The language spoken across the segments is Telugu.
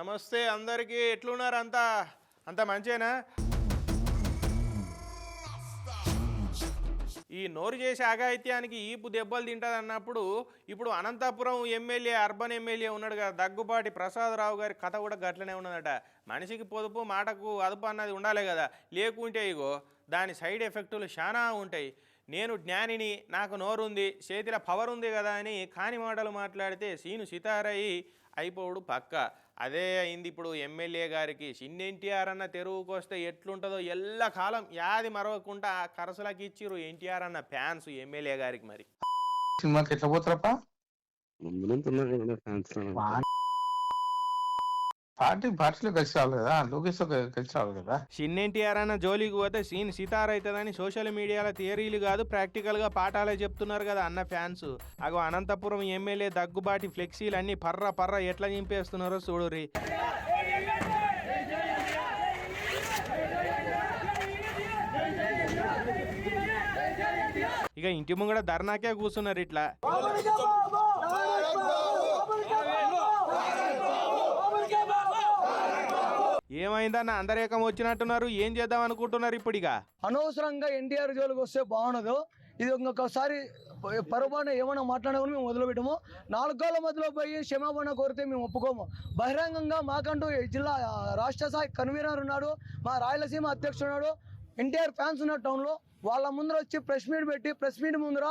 నమస్తే అందరికీ ఎట్లున్నారు అంతా? అంత మంచేనా? ఈ నోరు చేసే అఘాయిత్యానికి ఈపు దెబ్బలు తింటుంది అన్నప్పుడు ఇప్పుడు అనంతపురం ఎమ్మెల్యే అర్బన్ ఎమ్మెల్యే ఉన్నాడు కదా దగ్గుబాటి ప్రసాదరావు గారి కథ కూడా గట్లనే ఉన్నదట. మనిషికి పొదుపు మాటకు అదుపు అన్నది ఉండాలి కదా. లేకుంటే ఇగో దాని సైడ్ ఎఫెక్టులు చాలా ఉంటాయి. నేను జ్ఞానిని నాకు నోరుంది చేతిలో పవర్ ఉంది కదా అని కాని మాటలు మాట్లాడితే సీను సితారయి అయిపోవుడు పక్క. అదే అయింది ఇప్పుడు ఎమ్మెల్యే గారికి. చిన్న ఎన్టీఆర్ అన్న తెరువుకు వస్తే ఎట్లుంటుందో ఎల్ల కాలం యాది మరవకుండా కరసలకి ఇచ్చిర్రు ఎన్టీఆర్ అన్న ఫ్యాన్స్ ఎమ్మెల్యే గారికి మరి. సినిమాకి ఎట్లా పోతారప్ప? ఫ్యాన్స్. పార్టీ పార్టీలో కలిసి రావాలి కదా లోకేష్ కలిసి రావాలి కదా. సిన్ ఎన్టీఆర్ అన్న జోలికి పోతే సీన్ సితార్ అవుతుందని సోషల్ మీడియాలో థియరీలు కాదు ప్రాక్టికల్గా పాఠాలే చెప్తున్నారు కదా అన్న ఫ్యాన్స్. అగో అనంతపురం ఎమ్మెల్యే దగ్గుబాటి ఫ్లెక్సీలు అన్ని పర్ర పర్ర ఎట్లా నింపేస్తున్నారో చూడురి ఇక ఇంటి ముంగడ ధర్నాకే కూర్చున్నారు ఇట్లా. ఏమైందన్న అందరేకం వచ్చినట్టున్నారు ఏం చేద్దాం అనుకుంటున్నారు ఇప్పుడు ఇక అనవసరంగా ఎన్టీఆర్ జోలికి వస్తే బాగుండదు. ఇది ఇంకొకసారి పొరపాటున ఏమైనా మాట్లాడినా మేము మేము వదిలిపెట్టము. నాలుగోళ్ళ మధ్యలో పోయి క్షమాపణ కోరితే మేము ఒప్పుకోము. బహిరంగంగా మాకంటూ జిల్లా రాష్ట్ర స్థాయి కన్వీనర్ ఉన్నాడు మా రాయలసీమ అధ్యక్షుడు ఉన్నాడు. ఎన్టీఆర్ ఫ్యాన్స్ ఉన్న టౌన్లో వాళ్ళ ముందర వచ్చి ప్రెస్ మీట్ పెట్టి ప్రెస్ మీట్ ముందర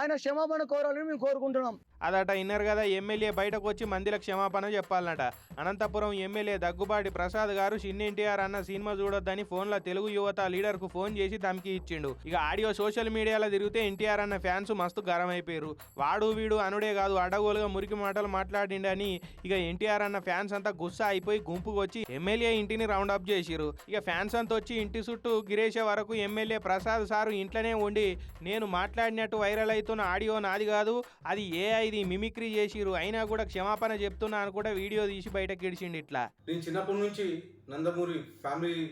ఆయన క్షమాపణ కోరాలని మేము కోరుకుంటున్నాం. అదట ఇన్నర్ కదా ఎమ్మెల్యే బయటకు వచ్చి మందిల క్షమాపణ చెప్పాలన్నట. అనంతపురం ఎమ్మెల్యే దగ్గుబాటి ప్రసాద్ గారు చిన్న ఎన్టీఆర్ అన్న సినిమా చూడొద్దని ఫోన్లో తెలుగు యువత లీడర్కు ఫోన్ చేసి ధమ్కి ఇచ్చిండు. ఇక ఆడియో సోషల్ మీడియాలో తిరిగితే ఎన్టీఆర్ అన్న ఫ్యాన్స్ మస్తు గరం అయిపోయారు వాడు వీడు అనుడే కాదు అడగోలుగా మురికి మాటలు మాట్లాడిండని ఇక ఎన్టీఆర్ అన్న ఫ్యాన్స్ అంతా గుస్సా అయిపోయి గుంపుకు వచ్చి ఎమ్మెల్యే ఇంటిని రౌండ్ అప్ చేసిరు ఇక ఫ్యాన్స్ అంతా వచ్చి ఇంటి చుట్టూ గిరేసే వరకు ఎమ్మెల్యే ప్రసాద్ సారు ఇంట్లోనే ఉండి నేను మాట్లాడినట్టు వైరల్ అవుతున్న ఆడియో నాది కాదు అది ఏఐ ఇది మిమిక్రీ చేసిరు అయినా కూడా క్షమాపణ చెప్తున్నా అని కూడా వీడియో తీసి బయటకు గిడిచిండు ఇట్లా. నేను చిన్నప్పటి నుంచి నందమూరి ఫ్యామిలీ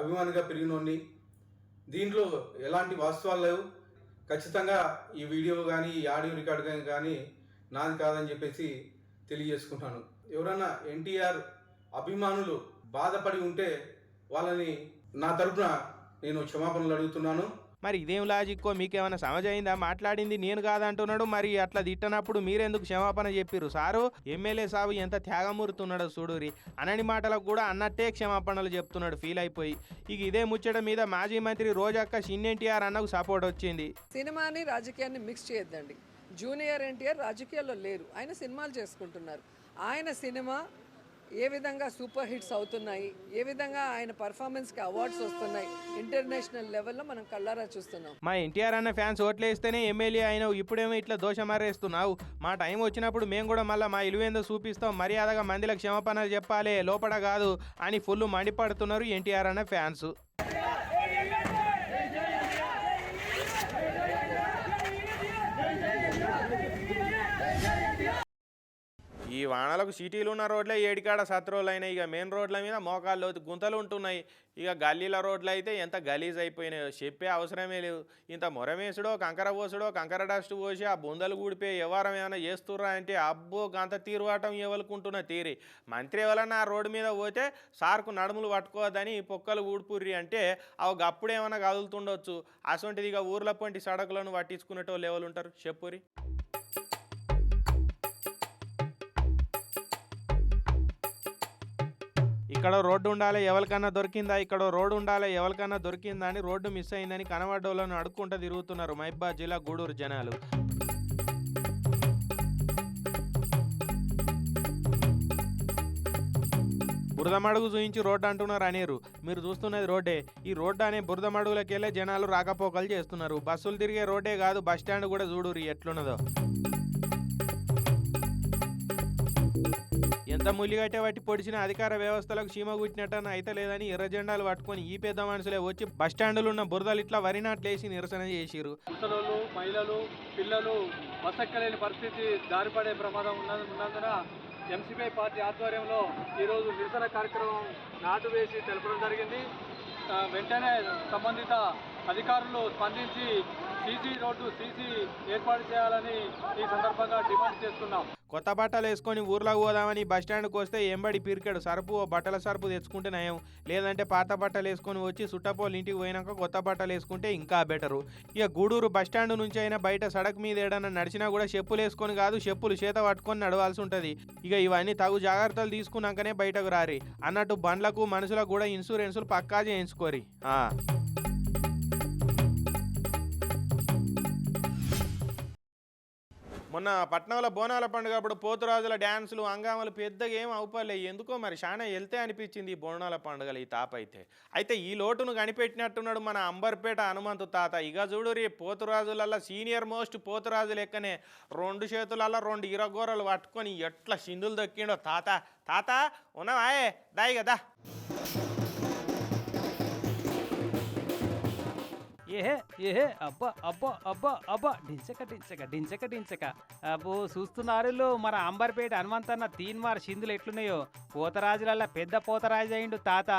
అభిమానిగా పెరిగినోడిని. దీంట్లో ఎలాంటి వాస్తవాలు లేవు. ఖచ్చితంగా ఈ వీడియో కానీ ఈ ఆడియో రికార్డ్ కానీ నాది కాదని చెప్పేసి తెలియజేసుకుంటాను. ఎవరన్నా ఎన్టీఆర్ అభిమానులు బాధపడి ఉంటే వాళ్ళని నా తరపున నేను క్షమాపణలు అడుగుతున్నాను. మరి ఇదేం లాజిక్కో మీకేమైనా సమజైందా? మాట్లాడింది నేను కాదంటున్నాడు. మరి అట్లా తిట్టనప్పుడు మీరెందుకు క్షమాపణ చెప్పారు సారు ఎమ్మెల్యే సాబు ఎంత త్యాగమూరుతున్నాడో చూడురి అనని మాటలకు కూడా అన్నట్టే క్షమాపణలు చెప్తున్నాడు ఫీల్ అయిపోయి. ఇక ఇదే ముచ్చట మీద మాజీ మంత్రి రోజక్క ఎన్టీఆర్ అన్నకు సపోర్ట్ వచ్చింది. సినిమాని రాజకీయాన్ని మిక్స్ చేయొద్దండి. జూనియర్ ఎన్టీఆర్ రాజకీయాల్లో లేరు. ఆయన సినిమాలు చేసుకుంటున్నారు. ఆయన సినిమా ఏ విధంగా సూపర్ హిట్స్ అవుతున్నాయి ఏ విధంగా ఆయన పర్ఫార్మెన్స్కి అవార్డ్స్ వస్తున్నాయి ఇంటర్నేషనల్ లెవెల్లో మనం కళ్ళారా చూస్తున్నాం. మా ఎన్టీఆర్ అన్న ఫ్యాన్స్ ఓట్లేస్తేనే ఎమ్మెల్యే అయినావు ఇప్పుడేమో ఇట్లా దోషమారేస్తున్నావు మా టైం వచ్చినప్పుడు మేము కూడా మళ్ళీ మా ఇలువేందో చూపిస్తాం మర్యాదగా మందిలకు క్షమాపణలు చెప్పాలి లోపడ కాదు అని ఫుల్ మండిపడుతున్నారు ఎన్టీఆర్ అన్న ఫ్యాన్స్. ఈ వానలకు సిటీలు ఉన్న రోడ్లే ఏడికాడ సత్రోలు అయినాయి ఇక మెయిన్ రోడ్ల మీద మోకాళ్ళు గుంతలు ఉంటున్నాయి. ఇక గల్లీల రోడ్లు అయితే ఎంత గలీజ్ అయిపోయినాయో చెప్పే అవసరమే లేదు. ఇంత మొరమేసుడో కంకర పోసుడో కంకర డస్ట్ పోసి ఆ బొందలు కూడిపోయి ఎవరం ఏమైనా చేస్తుర్రా అంటే అబ్బో గంత తీరువాటం ఎవరుకుంటున్న తీరి. మంత్రి ఎవరన్నా ఆ రోడ్డు మీద పోతే సార్కు నడుములు పట్టుకోవద్దని పొక్కలు ఊడిపుర్రి అంటే అవి అప్పుడేమైనా కదులుతుండొచ్చు. అటువంటిది ఇక ఊర్ల సడకులను పట్టించుకునేటోళ్ళు ఎవరు ఉంటారు చెప్పురి ఇక్కడ రోడ్డు ఉండాలి ఎవరికన్నా దొరికిందా? ఇక్కడ రోడ్డు ఉండాలి ఎవరికన్నా దొరికిందా అని రోడ్డు మిస్ అయిందని కనబడ్డోళ్ళను అడుక్కుంటూ తిరుగుతున్నారు మహిబాద్ జిల్లా గూడూరు జనాలు. బురదమడుగు చూయించి రోడ్డు అంటున్నారు అనేరు. మీరు చూస్తున్నది రోడ్డే. ఈ రోడ్డు అనే బురదమడుగులకెళ్ళే జనాలు రాకపోకలు చేస్తున్నారు. బస్సులు తిరిగే రోడ్డే కాదు బస్ స్టాండ్ కూడా చూడురు ఎట్లున్నదో. ములిగట్టే వాటి పొడిచిన అధికార వ్యవస్థలకు చీమ గుచ్చినట్టని అయితే లేదని ఎర్ర జెండాలు పట్టుకొని ఈ పెద్ద మనుషులే వచ్చి బస్టాండులు ఉన్న బురదలు ఇట్లా వరినాట్లేసి నిరసన చేసిరు ముసలోళ్ళు మహిళలు పిల్లలు బసెక్కలేని పరిస్థితి దారిపడే ప్రమాదం ఉన్నందున ఎంసీపీ పార్టీ ఆధ్వర్యంలో ఈరోజు నిరసన కార్యక్రమం నాటు వేసి తెలపడం జరిగింది. వెంటనే సంబంధిత అధికారులు స్పందించి సీసీ రోడ్డు సీసీ ఏర్పాటు చేయాలని ఈ సందర్భంగా డిమాండ్ చేస్తున్నాం. కొత్త బట్టలు వేసుకొని ఊర్లోకి పోదామని బస్టాండ్కి వస్తే ఎంబడి పిరికాడు. సరుపు బట్టల సరుపు తెచ్చుకుంటే నయం. లేదంటే పాత బట్టలు వేసుకొని వచ్చి సుట్టపోలు ఇంటికి పోయినాక కొత్త బట్టలు వేసుకుంటే ఇంకా బెటరు. ఇక గూడూరు బస్టాండ్ నుంచి అయినా బయట సడక్ మీద ఏడన్నా నడిచినా కూడా చెప్పులు వేసుకొని కాదు చెప్పులు చేత పట్టుకొని నడవాల్సి ఉంటుంది. ఇక ఇవన్నీ తగు జాగ్రత్తలు తీసుకున్నాకనే బయటకు రారి. అన్నట్టు బండ్లకు మనుషులకు కూడా ఇన్సూరెన్సులు పక్కా చేయించుకోరి. మొన్న పట్నంలో బోనాల పండుగ అప్పుడు పోతురాజుల డ్యాన్సులు అంగామలు పెద్దగా ఏం అవుపలే ఎందుకో మరి చాలా వెళ్తే అనిపించింది ఈ బోనాల పండుగలు ఈ తాప అయితే. అయితే ఈ లోటును కనిపెట్టినట్టున్నాడు మన అంబర్పేట హనుమంతు తాత. ఇక చూడు రే పోతురాజులల్లా సీనియర్ మోస్ట్ పోతురాజు లెక్కనే రెండు చేతులల్లా రెండు ఇరగోరలు పట్టుకొని ఎట్లా సింధులు దక్కిండో తాత. తాత ఉన్నావాయే దాయి కదా ఏహే ఏహే అబ్బా అబ్బా అబ్బా అబ్బా డించక డించక డించక డించక అబ్బో చూస్తున్నారు మన అంబర్పేట హనుమంతన్న తీన్మార్ సింధులు ఎట్లున్నాయో? పోతరాజులల్లా పెద్ద పోతరాజు అయిండు తాత.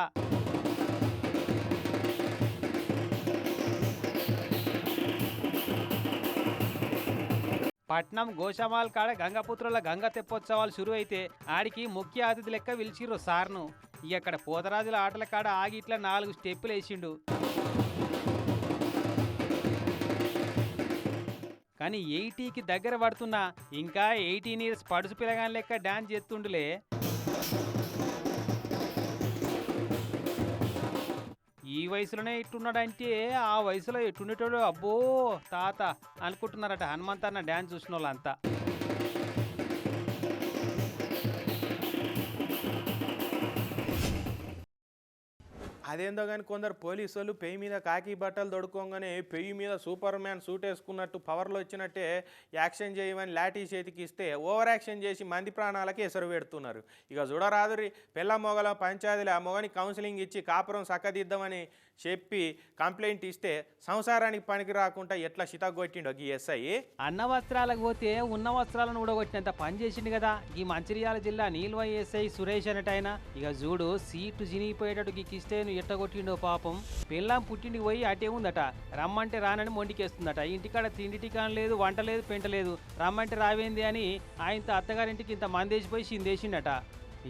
పట్నం గోషమాల్ కాడ గంగపుత్రుల గంగ తెప్పోత్సవాలు షురు అయితే ఆడికి ముఖ్య అతిథి లెక్క పిలిచిర్రు సార్ను. ఇక్కడ పోతరాజుల ఆటల కాడ ఆగి ఇట్లా నాలుగు స్టెప్పులు వేసిండు కానీ ఎయిటీకి దగ్గర పడుతున్నా ఇంకా ఎయిటీన్ ఇయర్స్ పడుసు పిల్లగాని లెక్క డాన్స్ చేస్తుండులే. ఈ వయసులోనే ఇట్టున్నాడంటే ఆ వయసులో ఎట్టుండేటోడు అబ్బో తాత అనుకుంటున్నారట హనుమంతన్న డాన్స్ చూసిన వాళ్ళంతా అదేందో కానీ కొందరు పోలీసు వాళ్ళు పెయ్యి మీద కాకి బట్టలు దొడుకోగానే పెయ్యి మీద సూపర్ మ్యాన్ సూట్ వేసుకున్నట్టు పవర్లో వచ్చినట్టే యాక్షన్ చేయమని లాఠీ చేతికి ఇస్తే ఓవర్ యాక్షన్ చేసి మంది ప్రాణాలకి ఎసరు పెడుతున్నారు. ఇక చూడరాదురి పిల్ల మొగల పంచాయతీలు ఆ మొగని కౌన్సిలింగ్ ఇచ్చి కాపురం సక్కదిద్దామని చెప్పి కంప్లైంట్ ఇస్తే సంసారానికి పనికి రాకుండా ఎట్లా చితగొట్టిండో ఈ ఎస్ఐ? అన్న వస్త్రాలకు పోతే ఉన్న వస్త్రాలను ఊడగొట్టినంత పని చేసిండు కదా. ఈ మంచిర్యాల జిల్లా నీల్వై ఎస్ఐ సురేష్ అనటైన ఇక చూడు సీటు జినిగిపోయేటట్టు ఈ కిష్టేను ఎట్టగొట్టిండో పాపం. పిల్లం పుట్టింటికి పోయి అటే ఉందట. రమ్మంటే రానని మొండికేస్తుందట. ఇంటికాడ తిండి టికాన్ లేదు వంట లేదు పెంట లేదు. రమ్మంటే రావేంది అని ఆయనతో అత్తగారింటికి ఇంత మందేసిపోయి చిందేసిండట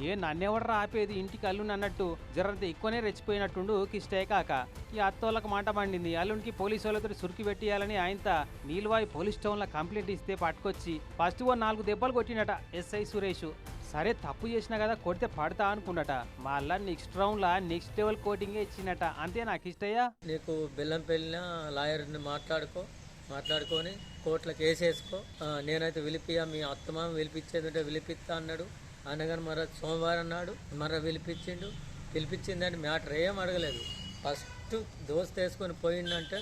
ఏ నన్నెవడరా ఆపేది? ఇంటికి అల్లుని అన్నట్టు జరంత ఎక్కువనే రెచ్చిపోయినట్టుండు కిష్టే కాక. ఈ అత్తోళ్ళకి మాట మండింది. అల్లునికి పోలీసు వాళ్ళతో సురికి పెట్టియాలని ఆయనత నీలువాయి పోలీస్ టౌన్లో కంప్లైంట్ ఇస్తే పట్టుకొచ్చి ఫస్ట్ ఓ నాలుగు దెబ్బలు కొట్టినట ఎస్ఐ సురేష్. సరే తప్పు చేసినా కదా కొడితే పడతా అనుకున్నట మళ్ళా నెక్స్ట్ రౌండ్లా నెక్స్ట్ లెవెల్ కోటింగే ఇచ్చినట అంతే నాకు ఇష్టయ్యా నీకు బెల్లం పెళ్ళిన లాయర్ని మాట్లాడుకో మాట్లాడుకొని కోర్టులో కేసు వేసుకో నేనైతే విలిపియా మీ అత్తమామ విలిపించేది ఉంటే విలిపిస్తా అన్నాడు. అనగానే మర సోమవారం నాడు మర విలిపించిండు పిలిపించిందని మ్యాటర్ ఏం అడగలేదు. ఫస్ట్ దోస్త్ వేసుకొని పోయిండంటే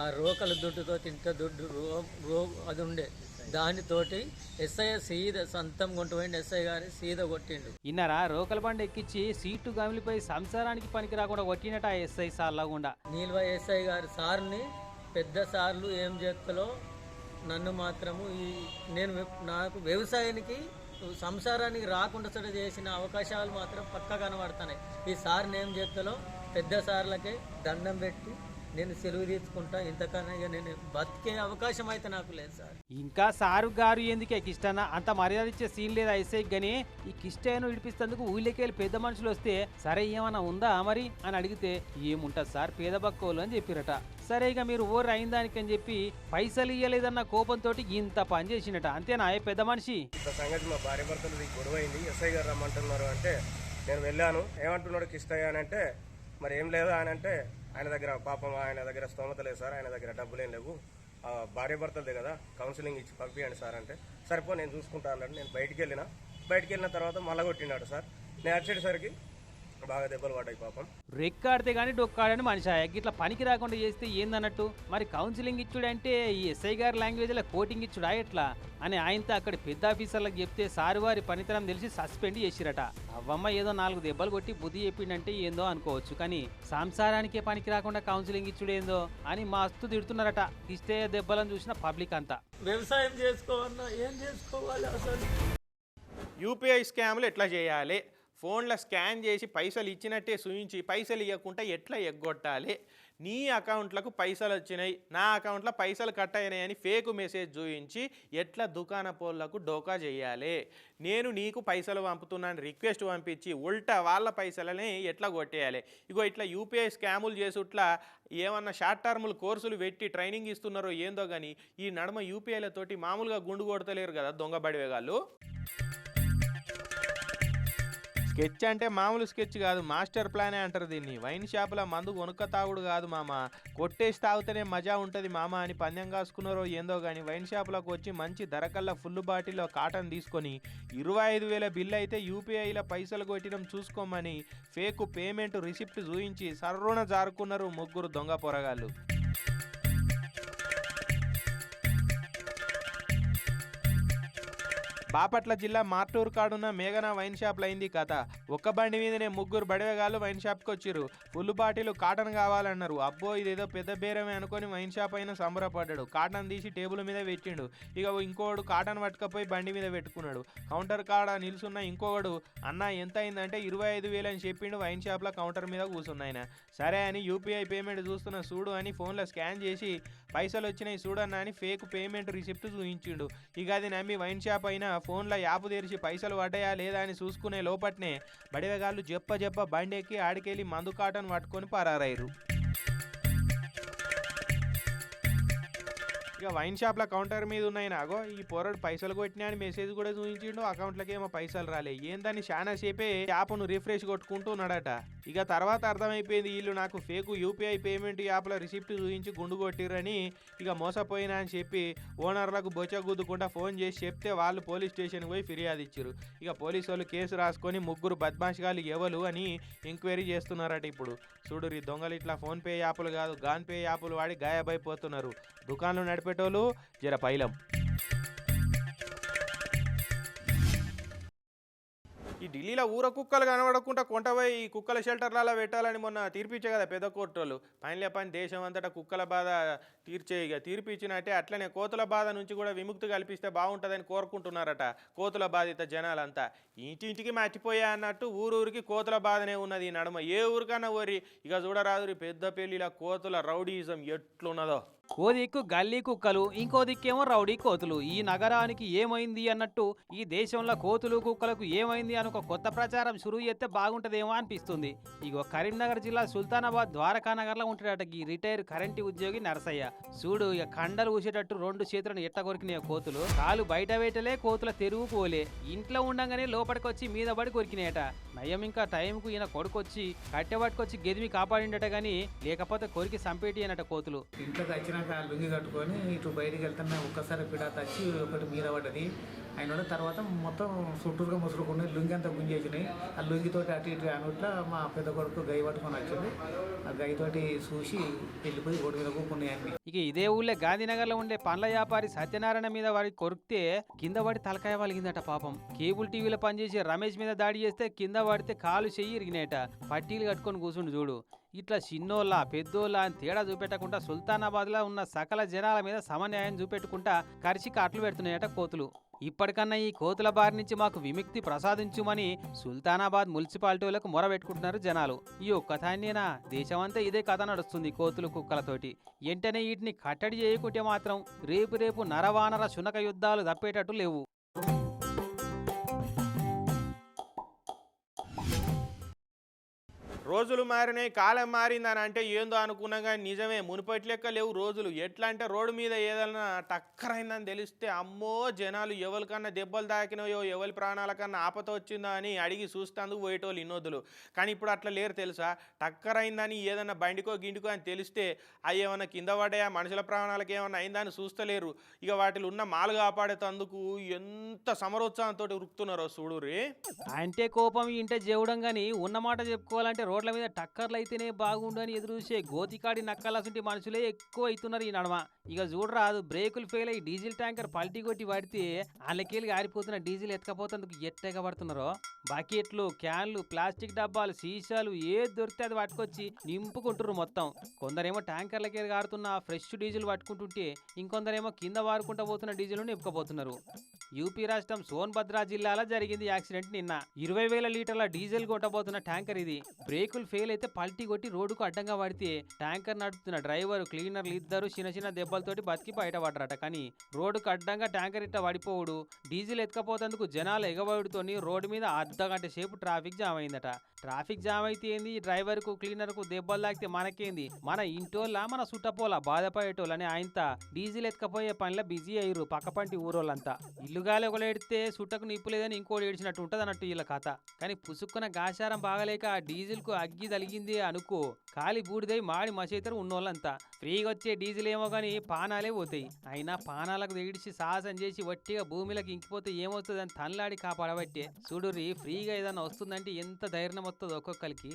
ఆ రోకల దుడ్డుతో ఇంత దుడ్డు రో రో అది ఉండే. దానితోటి ఎస్ఐ సీద సంతం కొంటుపోయిండు ఎస్ఐ గారి సీద కొట్టిండు. ఇన్నరా? రోకల బండి ఎక్కించి సీటు గమిలిపోయి సంసారానికి పనికి రాకుండా కొట్టినట ఆ ఎస్ఐ సార్లాగుండా నీల్వ ఎస్ఐ గారి సార్ని పెద్ద సార్లు ఏం చేస్తలో నన్ను మాత్రము ఈ నేను నాకు వ్యవసాయానికి సంసారానికి రాకుండా సరే చేసిన అవకాశాలు మాత్రం పక్క కనబడుతున్నాయి. ఈ సార్ నేమ్ చేతలో పెద్ద సార్లకే దండం పెట్టి నేను సెలవు తీసుకుంటా ఇంతకన్నా ఇక నేను బతికే అవకాశం అయితే నాకు లేదు సార్. ఇంకా సారు గారు ఎందుకే కిష్టన్న అంత మర్యాద ఇచ్చే సీన్ లేదా ఎస్ఐ గని ఈ కిష్టయ్యను విడిపిస్తేందుకు ఊళ్ళకెళ్ళి పెద్ద మనుషులు వస్తే సరే ఏమన్నా ఉందా మరి? అని అడిగితే ఏముంటది సార్ పేద బక్కోలు అని చెప్పిరట. సరే ఇక మీరు ఓర్ అయిన దానికి అని చెప్పి పైసలు ఇయ్యలేదన్న కోపంతో ఇంత పని చేసినట అంతేనా ఏ పెద్ద మనిషి? ఇంత సంగతి మా భార్య భర్తలు గొడవ అయింది ఎస్ఐ గారు రమ్మంటున్నారు అంటే నేను వెళ్ళాను. ఏమంటున్నాడు కిష్టయ్య అని అంటే మరి ఏం లేదు ఆయన అంటే ఆయన దగ్గర పాపం ఆయన దగ్గర స్తోమత లేదు సార్ ఆయన దగ్గర డబ్బులు లేవు. భార్య భర్తలదే కదా కౌన్సిలింగ్ ఇచ్చి పంపించండి సార్ అంటే. సరిపో నేను చూసుకుంటా అన్నాడు. నేను బయటికి వెళ్ళిన. బయటికి వెళ్ళిన తర్వాత మళ్ళా కొట్టినాడు సార్. నేను వచ్చేసరికి బాగా దెబ్బలు పడ్డాయి పాపం. రెక్కాడితే గానీ డొక్కాడని మనిషి ఇట్లా పనికి రాకుండా చేస్తే ఏందన్నట్టు? మరి కౌన్సిలింగ్ ఇచ్చుడంటే ఈ ఎస్ఐ గారి లాంగ్వేజ్లో కోటింగ్ ఇచ్చుడా ఎట్లా? అని ఆయనతో అక్కడ పెద్ద ఆఫీసర్లకు చెప్తే సారు వారి పనితనం తెలిసి సస్పెండ్ చేసిరట. అవ్వమ్మ ఏదో నాలుగు దెబ్బలు కొట్టి బుద్ధి చెప్పిండంటే ఏందో అనుకోవచ్చు. కానీ సంసారానికే పనికి రాకుండా కౌన్సిలింగ్ ఇచ్చుడేందో అని మస్తు తిడుతున్నారట. ఇస్తే దెబ్బలను చూసిన పబ్లిక్ అంతా. వ్యవసాయం ఏం చేసుకోవాలి అసలు? యూపీఐ స్కామ్లు ఎట్లా చేయాలి? ఫోన్లో స్కాన్ చేసి పైసలు ఇచ్చినట్టే చూయించి పైసలు ఇవ్వకుండా ఎట్లా ఎగ్గొట్టాలి? నీ అకౌంట్లకు పైసలు వచ్చినాయి నా అకౌంట్లో పైసలు కట్ అయినాయని ఫేక్ మెసేజ్ చూయించి ఎట్లా దుకాణ పోళ్ళకు డోకా చేయాలి? నేను నీకు పైసలు పంపుతున్నాను రిక్వెస్ట్ పంపించి ఉల్టా వాళ్ళ పైసలని ఎట్లా కొట్టేయాలి? ఇగో ఇట్లా యూపీఐ స్కాములు చేసుట్లా ఏమన్నా షార్ట్ టర్ములు కోర్సులు పెట్టి ట్రైనింగ్ ఇస్తున్నారో ఏందో కానీ ఈ నడుమ యూపీఐలతోటి మామూలుగా గుండు కొడతలేరు కదా దొంగ బడివేగాళ్ళు స్కెచ్ అంటే మామూలు స్కెచ్ కాదు మాస్టర్ ప్లానే అంటారు దీన్ని. వైన్ షాపుల మందు కొనుక్క తాగుడు కాదు మామ. కొట్టేసి తాగితేనే మజా ఉంటుంది మామ అని పందెం కాసుకున్నారో ఏందో కానీ వైన్ షాపులకు వచ్చి మంచి ధరకల్లా ఫుల్ బాటిల్లో కాటన్ తీసుకొని ఇరవై ఐదు వేల బిల్ అయితే యూపీఐలో పైసలు కొట్టడం చూసుకోమని ఫేక్ పేమెంట్ రిసిప్ట్ చూయించి సర్రున జారుకున్నారు ముగ్గురు దొంగ పొరగాళ్ళు. బాపట్ల జిల్లా మార్టూరు కాడున్న మేఘనా వైన్ షాప్ అయింది కథ. ఒక్క బండి మీదనే ముగ్గురు బడివేగాళ్ళు వైన్ షాప్కి వచ్చిర్రు ఫుల్ బాటిల్ కాటన్ కావాలన్నారు. అబ్బో ఇదేదో పెద్ద బేరమే అనుకొని వైన్ షాప్ అయినా సంబరపడ్డాడు. కాటన్ తీసి టేబుల్ మీద పెట్టిండు. ఇక ఇంకోడు కాటన్ పట్టుకపోయి బండి మీద పెట్టుకున్నాడు. కౌంటర్ కాడ నిల్చున్న ఇంకొకడు అన్న ఎంత అయిందంటే ఇరవై ఐదు వేలు అని చెప్పిండు వైన్ షాప్లో కౌంటర్ మీద కూర్చున్నాయన సరే అని యూపీఐ పేమెంట్ చూస్తున్న చూడు అని ఫోన్లో స్కాన్ చేసి పైసలు వచ్చినాయి చూడన్న అని ఫేక్ పేమెంట్ రిసిప్ట్ చూపించిండు. ఇక అది నమ్మి వైన్ షాప్ అయినా ఫోన్లో యాప్ తెరిచి పైసలు పడ్డాయా లేదా అని చూసుకునే లోపట్నే బడివగాళ్ళు జెప్ప జెప్ప బండెక్కి ఆడికెళ్ళి మందు కాటన్ పట్టుకొని పరారయ్యారు. ఇక వైన్ షాప్ల కౌంటర్ మీద ఉన్నాయి నాగో ఈ పోరడు పైసలు కొట్టినా అని మెసేజ్ కూడా చూపించిండు అకౌంట్లకి ఏమో పైసలు రాలే. ఏందని చాలాసేపే యాప్ను రిఫ్రెష్ కొట్టుకుంటూ ఉన్నాడట. ఇక తర్వాత అర్థమైపోయింది వీళ్ళు నాకు ఫేక్ యూపీఐ పేమెంట్ యాప్లో రిసిప్ట్ చూపించి గుండు కొట్టిర్రని ఇక మోసపోయినా అని చెప్పి ఓనర్లకు బొచ్చగుద్దుకుండా ఫోన్ చేసి చెప్తే వాళ్ళు పోలీస్ స్టేషన్కి పోయి ఫిర్యాదు ఇచ్చారు ఇక పోలీసు వాళ్ళు కేసు రాసుకొని ముగ్గురు బద్మాషిగాలు ఎవరు అని ఎంక్వైరీ చేస్తున్నారట ఇప్పుడు. చూడు ఈ దొంగలు ఇట్లా ఫోన్పే యాప్లు కాదు గాన్ పే యాప్లు వాడి గాయబైపోతున్నారు. దుకాణాలు నడిపేటోళ్ళు జర పైలం. ఈ ఢిల్లీలో ఊర కుక్కలు కనబడకుండా కొంటపోయి ఈ కుక్కల షెల్టర్లలో పెట్టాలని మొన్న తీర్పిచ్చే కదా పెద్ద కోర్టులు. పనిలే పని దేశం అంతటా కుక్కల బాధ తీర్చే ఇక తీర్పిచ్చినట్టే అట్లనే కోతుల బాధ నుంచి కూడా విముక్తి కల్పిస్తే బాగుంటుందని కోరుకుంటున్నారట కోతుల బాధిత జనాలంతా. ఇంటింటికి మర్చిపోయా అన్నట్టు ఊరూరికి కోతుల బాధనే ఉన్నది ఈ నడుమ. ఏ ఊరికన్నా ఊరి ఇక చూడరాదురి పెద్ద పెళ్ళిలా కోతుల రౌడీజం ఎట్లున్నదో. ఓ దిక్కు గల్లీ కుక్కలు ఇంకో దిక్కేమో రౌడీ కోతులు. ఈ నగరానికి ఏమైంది అన్నట్టు ఈ దేశంలో కోతులు కుక్కలకు ఏమైంది అని ఒక కొత్త ప్రచారం షురువు చేస్తే బాగుంటదేమో అనిపిస్తుంది. ఇగో కరీంనగర్ జిల్లా సుల్తానాబాద్ ద్వారకా నగర్లో ఉంటాడట ఈ రిటైర్ కరెంటు ఉద్యోగి నరసయ్య. చూడు ఇక కండలు ఊసేటట్టు రెండు చేతులను ఎట్ట కొరికినాయి కోతులు. కాలు బయట వేయటలే కోతుల తెరువు పోలే. ఇంట్లో ఉండంగానే లోపలికి వచ్చి మీద పడి కొరికినాయట. నయం ఇంకా టైంకు ఈయన కొడుకొచ్చి కట్టె పట్టుకొచ్చి గెదిమి కాపాడిండట గాని లేకపోతే కొరికి సంపేటి అనట కోతులు. ఇంట్లోకి వచ్చినాక ఆ లుంగి కట్టుకొని ఇటు బయటికి వెళ్తున్నా ఒక్కసారి పిడా వచ్చి ఒకటి మీద పడ్డది ఆయన తర్వాత మొత్తం చుట్టూరుగా ముసురుకుని లుంగి అంతా గుంజేసినాయి. ఆ లుంగితోటి అటు ఇటు అనుట్లా మా పెద్ద కొడుకు గై పట్టుకొని వచ్చింది. ఆ గైతోటి చూసి వెళ్ళిపోయి గొడవ మీద కూకున్నాయి ఇక ఇదే ఊళ్ళో గాంధీనగర్లో ఉండే పండ్ల వ్యాపారి సత్యనారాయణ మీద వారికి కొరికితే కింద పడి తలకాయ వలిగిందట పాపం. కేబుల్ టీవీలో పనిచేసి రమేష్ మీద దాడి చేస్తే కింద పడితే కాలు చెయ్యి ఇరిగినాయట. పట్టీలు కట్టుకొని కూర్చుండు చూడు. ఇట్లా చిన్నోళ్ళ పెద్దోళ్ళ అని తేడా చూపెట్టకుండా సుల్తానాబాద్లో ఉన్న సకల జనాల మీద సమన్యాయం చూపెట్టుకుంటా కరిచి కాట్లు పెడుతున్నాయట కోతులు. ఇప్పటికన్నా ఈ కోతుల బారి నుంచి మాకు విముక్తి ప్రసాదించుమని సుల్తానాబాద్ మున్సిపాలిటీలకు మొరబెట్టుకుంటున్నారు జనాలు. ఈ ఒక్కదాన్నేనా? దేశమంతా ఇదే కథ నడుస్తుంది కోతులు కుక్కలతోటి. వెంటనే వీటిని కట్టడి చేయకుంటే మాత్రం రేపు రేపు నరవానర శునక యుద్ధాలు తప్పేటట్టు లేవు. రోజులు మారినాయి కాలం మారిందని అంటే ఏందో అనుకున్నా కానీ నిజమే మునుపటి లెక్క లేవు రోజులు. ఎట్లా అంటే రోడ్డు మీద ఏదైనా టక్కరైందని తెలిస్తే అమ్మో జనాలు ఎవరికన్నా దెబ్బలు తాకినాయో ఎవరి ప్రాణాలకన్నా ఆపత వచ్చిందో అని అడిగి చూస్తాందుకు పోయేటోళ్ళు ఇన్నోదులు కానీ ఇప్పుడు అట్లా లేరు తెలుసా? టక్కరైందని ఏదైనా బండికో గిండికో అని తెలిస్తే అవి ఏమైనా కింద పడ్డాయా? మనుషుల ప్రాణాలకు ఏమైనా అయిందని చూస్తలేరు. ఇక వాటిలో ఉన్న మాలు కాపాడేటందుకు ఎంత సమరోత్సాహంతో ఉరుకుతున్నారో చూడురి అంటే కోపం ఇంటే జేవడం కానీ ఉన్నమాట చెప్పుకోవాలంటే రోడ్ల రోడ్ల మీద టక్కర్లు అయితేనే బాగుండు అని ఎదురు చూసే గోతికాడి నక్కలసంటి మనుషులే ఎక్కువ అవుతున్నారు ఈ నడమ. ఇక చూడరాదు బ్రేకులు ఫెయిల్ అయ్యి డీజిల్ ట్యాంకర్ పల్టీ కొట్టి పడితే వాళ్ళకెళ్ళి ఆరిపోతున్న డీజిల్ ఎత్తకపోతేందుకు ఎట్టగా పడుతున్నారో బకెట్లు క్యాన్లు ప్లాస్టిక్ డబ్బాలు సీసాలు ఏది దొరికితే అది పట్టుకొచ్చి నింపుకుంటున్నారు మొత్తం. కొందరేమో ట్యాంకర్లకి కారుతున్న ఫ్రెష్ డీజిల్ పట్టుకుంటుంటే ఇంకొందరేమో కింద వారుకుంటూ పోతున్న డీజిల్ నింపుకోపోతున్నారు. యూపీ రాష్ట్రం సోన్భద్రా జిల్లాలో జరిగింది యాక్సిడెంట్ నిన్న. ఇరవై వేల లీటర్ల డీజిల్ కొట్టబోతున్న ట్యాంకర్ ఇది. బ్రేక్ వెహికల్ ఫెయిల్ అయితే పల్టీ కొట్టి రోడ్డుకు అడ్డంగా పడితే ట్యాంకర్ నడుపుతున్న డ్రైవర్ క్లీనర్లు ఇద్దరు చిన్న చిన్న దెబ్బలతోటి బతికి బయటపడ్డారట కానీ రోడ్డుకు అడ్డంగా ట్యాంకర్ ఇట్ట పడిపోవుడు డీజిల్ ఎత్తుకపోతేందుకు జనాలు ఎగబడుతోని రోడ్డు మీద అర్ధగంట సేపు ట్రాఫిక్ జామ్ అయిందట. ట్రాఫిక్ జామ్ అయితే ఏంది? డ్రైవర్కు క్లీనర్కు దెబ్బలు తాకితే మనకేంది? మన ఇంటోళ్ళ మన సుట్టపోలా బాధపడేటోళ్ళని ఆయనత డీజిల్ ఎత్తుకపోయే పనిలో బిజీ అయ్యారు పక్కపంటి ఊరోళ్ళంతా. ఇల్లుగాలి ఒకళ్ళు ఎడితే సుట్టకు నిప్పు లేదని ఇంకోటి ఏడిచినట్టు ఉంటుంది అన్నట్టు వీళ్ళ కథ. కానీ పుసుక్కున గాచారం బాగలేక డీజిల్ డీజిల్కు అగ్గి తలిగింది అనుకో కాలి బూడిదై మాడి మసేతరు ఉన్నోళ్ళంతా. ఫ్రీగా వచ్చే డీజిల్ ఏమో కానీ పానాలే పోతాయి. అయినా పానాలకు దిగిడిచి సాహసం చేసి వట్టిగా భూమిలోకి ఇంకిపోతే ఏమవుతుందని తనలాడి కాపాడబట్టే. చూడుర్రి ఫ్రీగా ఏదైనా వస్తుందంటే ఎంత ధైర్యం వస్తుందో ఒక్కొక్కరికి.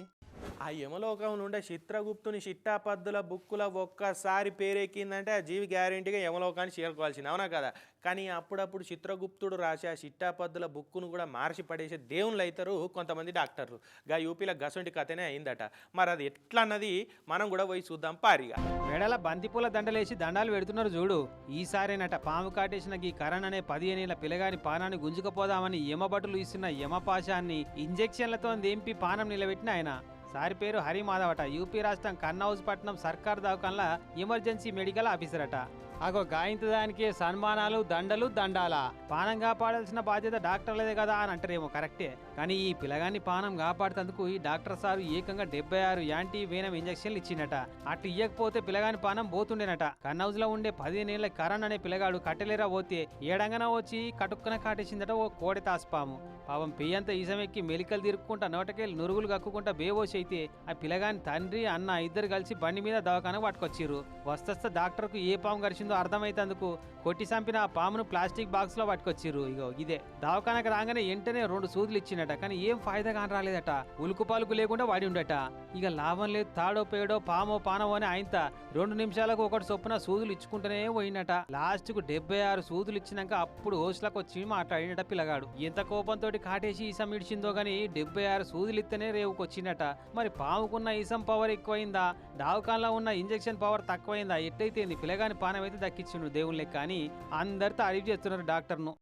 ఆ యమలోకం నుండే చిత్రగుప్తుని చిట్టాపద్దుల బుక్కుల ఒక్కసారి పేరెక్కిందంటే ఆ జీవి గ్యారెంటీగా యమలోకాన్ని చేరుకోవాల్సింది. అవునా కదా? కానీ అప్పుడప్పుడు చిత్రగుప్తుడు రాసే ఆ చిట్టాపద్దుల బుక్కును కూడా మార్చి పడేసే దేవుళ్ళు అవుతారు కొంతమంది డాక్టర్లు. గా యూపీలో గసంటి కథనే అయిందట. మరి అది ఎట్లా అన్నది మనం కూడా పోయి చూద్దాం. పారిగా మెడల బంతిపూల దండలేసి దండాలు పెడుతున్నారు చూడు. ఈసారేనట పాము కాటేసిన ఈ కరణ్ అనే పదిహేనేళ్ళ పిల్లగాని పానాన్ని గుంజుకపోదామని యమబటులు ఇస్తున్న యమపాశాన్ని ఇంజెక్షన్లతో దింపి పానం నిలబెట్టిన ఆయన. సారి పేరు హరిమాధవట. యూపీ రాష్ట్రం కన్నౌజ్ పట్నం సర్కార్ దవాఖాన్ల ఎమర్జెన్సీ మెడికల్ ఆఫీసర్ అట అగో గాయంత దానికి సన్మానాలు దండలు దండాల? పానం కాపాడాల్సిన బాధ్యత డాక్టర్లదే కదా అని అంటారేమో కరెక్టే. కానీ ఈ పిల్లగాన్ని పానం కాపాడుతందుకు ఈ డాక్టర్ సారు ఏకంగా డెబ్బై ఆరు యాంటీ వేనం ఇంజక్షన్లు ఇచ్చిండట. అటు ఇయ్యకపోతే పిల్లగాని పానం పోతుండేనట. కన్నౌజ్లో ఉండే పదిహేనేళ్ళ కరణ్ అనే పిల్లగాడు కట్టెలేరా పోతే ఏడంగన వచ్చి కటుక్కున కాటేసిందట ఓ కోడి తాసుపాము. పాపం పెయ్యంత ఈసమెక్కి మెలికలు తిరుక్కుంటా నోటకెళ్ళి నురుగులు కక్కుకుంటా బేవోసి అయితే ఆ పిల్లగాని తండ్రి అన్న ఇద్దరు కలిసి బండి మీద దవాఖాన పట్టుకొచ్చిర్రు. వస్తస్త డాక్టర్కు ఏ పాము గడిచిందో అర్థమైతందుకు కొట్టి చంపిన ఆ పామును ప్లాస్టిక్ బాక్స్లో పట్టుకొచ్చిర్రు. ఇగో ఇదే. దవాఖానకు రాగానే వెంటనే రెండు సూదులు ఇచ్చిండట. కానీ ఏం ఫాయిదా కాని రాలేదట ఉలుకు పాలుకు లేకుండా వాడి ఉండట. ఇక లాభం లేదు. తాడో పేడో పామో పానమో అని ఆయనత రెండు నిమిషాలకు ఒకటి చొప్పున సూదులు ఇచ్చుకుంటూనే పోయినట లాస్ట్కు డెబ్బై ఆరు సూదులు ఇచ్చినాక అప్పుడు హోస్లకు వచ్చి మాట్లాడినట పిల్లగాడు. ఎంత కోపంతో కాటేసి ఈసం ఇడిచిందో గాని డెబ్బై ఆరు సూదులు ఇస్తేనే రేవుకొచ్చిందట మరి పాముకున్న ఈసం పవర్ ఎక్కువైందా? దావకాన్లో ఉన్న ఇంజెక్షన్ పవర్ తక్కువైందా? ఎట్టయితే పిల్లగాని పానం అయితే దక్కించిండు దేవుళ్ళే అని అందరితో తారీఫ్ చేస్తున్నారు డాక్టర్ను.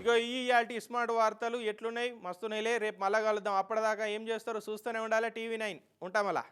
ఇగో ఈ ఇయాల్టి స్మార్ట్ వార్తలు ఎట్లున్నాయి? మస్తున్నాయిలే. రేపు మళ్ళా కలుద్దాం. అప్పటిదాకా ఏం చేస్తారో చూస్తూనే ఉండాలి. TV nine. ఉంటాం అలా